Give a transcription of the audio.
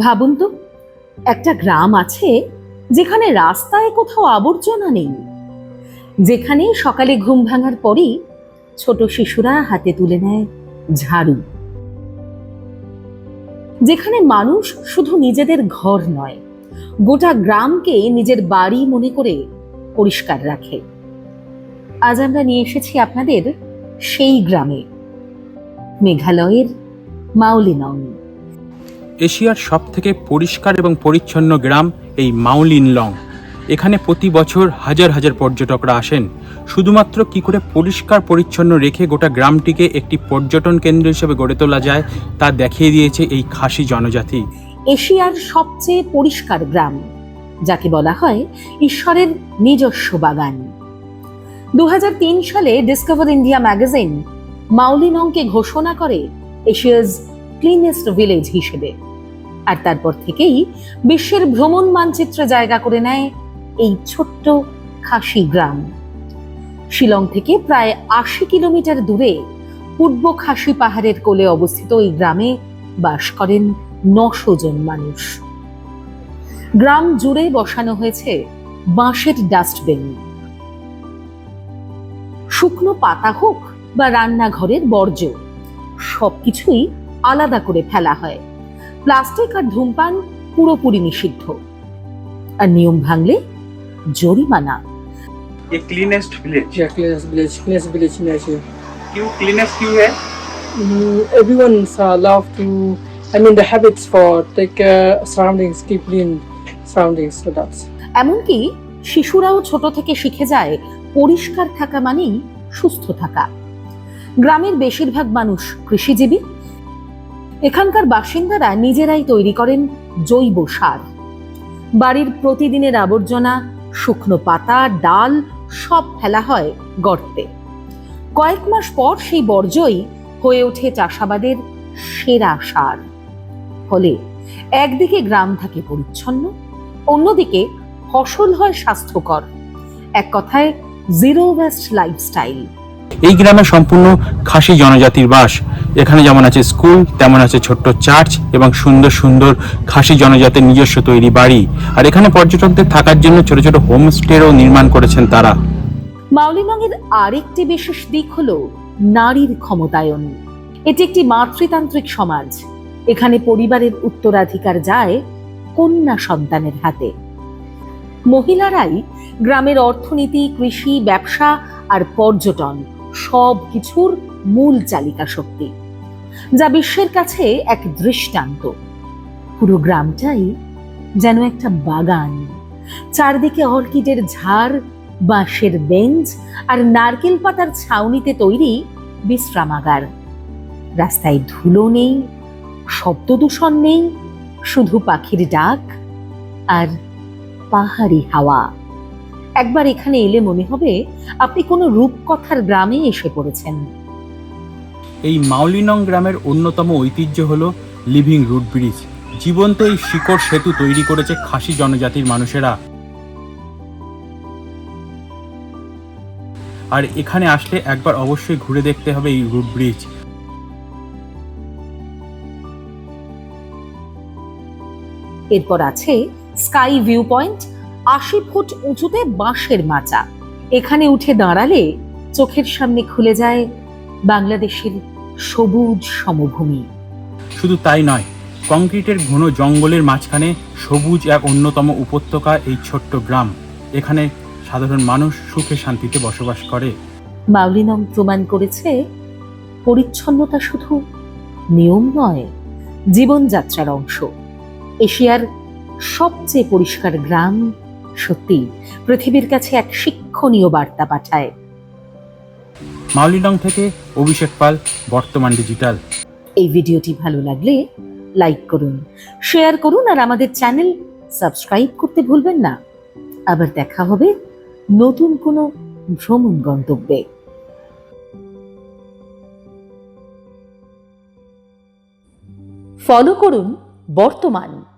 ভাবুন তো, একটা গ্রাম আছে যেখানে রাস্তায় কোথাও আবর্জনা নেই। যেখানে সকালে ঘুম ভাঙার পরই ছোট শিশুরা হাতে তুলে নেয় ঝাড়ু। যেখানে মানুষ শুধু নিজেদের ঘর নয়, গোটা গ্রামকে নিজের বাড়ি মনে করে পরিষ্কার রাখে। আজ আমরা নিয়ে এসেছি আপনাদের সেই গ্রামে মেঘালয়ের মাউলিনং এশিয়ার সব থেকে পরিষ্কার এবং পরিচ্ছন্ন গ্রাম এই মাউলিনলং এখানে প্রতি বছর হাজার হাজার পর্যটকরা আসেন। শুধুমাত্র কি করে পরিষ্কার পরিচ্ছন্ন রেখে গোটা গ্রামটিকে একটি পর্যটন কেন্দ্র হিসেবে গড়ে তোলা যায় তা দেখিয়ে দিয়েছে এই খাসি জনজাতি। এশিয়ার সবচেয়ে পরিষ্কার গ্রাম যাকে বলা হয় ঈশ্বরের নিজস্ব বাগান। দু হাজার তিন সালে ডিসকভার ইন্ডিয়া ম্যাগাজিন মাউলিনংকে ঘোষণা করে এশিয়াজ ক্লিনেস্ট ভিলেজ হিসেবে। আর তারপর থেকেই বিশ্বের ভ্রমণ মানচিত্রে জায়গা করে নেয় এই ছোট্ট খাসি গ্রাম। শিলং থেকে প্রায় আশি কিলোমিটার দূরে পূর্ব খাসি পাহাড়ের কোলে অবস্থিত এই গ্রামে বাস করেন নশো জন মানুষ। গ্রাম জুড়ে বসানো হয়েছে বাঁশের ডাস্টবিন শুকনো পাতা হোক বা রান্নাঘরের বর্জ্য সবকিছুই আলাদা করে ফেলা হয় প্লাস্টিক আর ধূমপান পুরোপুরি নিষিদ্ধ আর নিয়ম ভাঙলে জরিমানা ये cleanest village Yeah, cleanest village, cleanest village in Asia. क्यों क्लीनेस्ट क्यों है Mm, everyone's uh, love to, I mean, the habits for take uh, So that's. এমনকি শিশুরাও ছোট থেকে শিখে যায় পরিষ্কার থাকা মানেই সুস্থ থাকা। গ্রামের বেশিরভাগ মানুষ কৃষিজীবী। এখানকার বাসিন্দারা নিজেরাই তৈরি করেন জৈব সার। বাড়ির প্রতিদিনের আবর্জনা, শুকনো পাতা, ডাল সব ফেলা হয় গর্তে। কয়েক মাস পর সেই বর্জ্যই হয়ে ওঠে চাষাবাদের সেরা সার। ফলে একদিকে গ্রাম থাকে পরিচ্ছন্ন অন্যদিকে ফসল হয় স্বাস্থ্যকর। এক কথায় জিরো ওয়েস্ট লাইফস্টাইল এই গ্রামে সম্পূর্ণ খাসি জনজাতির বাস। এখানে যেমন আছে স্কুল তেমন আছে ছোট্ট চার্চ এবং সুন্দর সুন্দর খাসি জনজাতির নিজস্ব তৈরি বাড়ি। আর এখানে পর্যটকদের থাকার জন্য ছোট ছোট হোমস্টেরও নির্মাণ করেছেন তারা। মাউলিনংয়ের আরেকটি বিশেষ দিক হল নারীর ক্ষমতায়ন। এটি একটি মাতৃতান্ত্রিক সমাজ। এখানে পরিবারের উত্তরাধিকার যায় কন্যা সন্তানের হাতে। মহিলারাই গ্রামের অর্থনীতি, কৃষি, ব্যবসা আর পর্যটন সব কিছুর মূল চালিকা শক্তি, যা বিশ্বের কাছে এক দৃষ্টান্ত। পুরো গ্রামটাই যেন একটা বাগান, চারদিকে অর্কিডের ঝাড়, বাঁশের বেঞ্চ আর নারকেল পাতার ছাউনিতে তৈরি বিশ্রামাগার। রাস্তায় ধুলো নেই শব্দ দূষণ নেই শুধু পাখির ডাক আর পাহাড়ি হাওয়া। একবার এখানে এলে মনে হবে আপনি কোনো রূপকথার গ্রামে এসে পড়েছেন। এই মাউলিনং গ্রামের অন্যতম ঐতিহ্য হল লিভিং রুট ব্রিজ। জীবন্ত এই শিকড় সেতু তৈরি করেছে খাসি জনজাতির মানুষেরা। আর এখানে আসলে একবার অবশ্যই ঘুরে দেখতে হবে এই রুট ব্রিজ। এরপর আছে স্কাই ভিউ পয়েন্ট আশি ফুট উঁচুতে বাঁশের মাচা। এখানে উঠে দাঁড়ালে চোখের সামনে খুলে যায় বাংলাদেশের সবুজ সমভূমি। শুধু তাই নয় কংক্রিটের ঘন জঙ্গলের মাঝখানে সবুজ এক অন্যতম উপত্যকা এই ছোট্ট গ্রাম। এখানে সাধারণ মানুষ সুখে শান্তিতে বসবাস করে। মাউলিনং প্রমাণ করেছে পরিচ্ছন্নতা শুধু নিয়ম নয় জীবনযাত্রার অংশ। এশিয়ার সবচেয়ে পরিষ্কার গ্রাম সত্যি পৃথিবীর কাছে এক শিক্ষণীয় বার্তা পাঠায়। মাউলিনং থেকে অভিষেক পাল বর্তমান ডিজিটাল। এই ভিডিওটি ভালো লাগলে লাইক করুন শেয়ার করুন আর আমাদের চ্যানেল সাবস্ক্রাইব করতে ভুলবেন না। আবার দেখা হবে নতুন কোনো ভ্রমণ গন্তব্যে। ফলো করুন বর্তমান।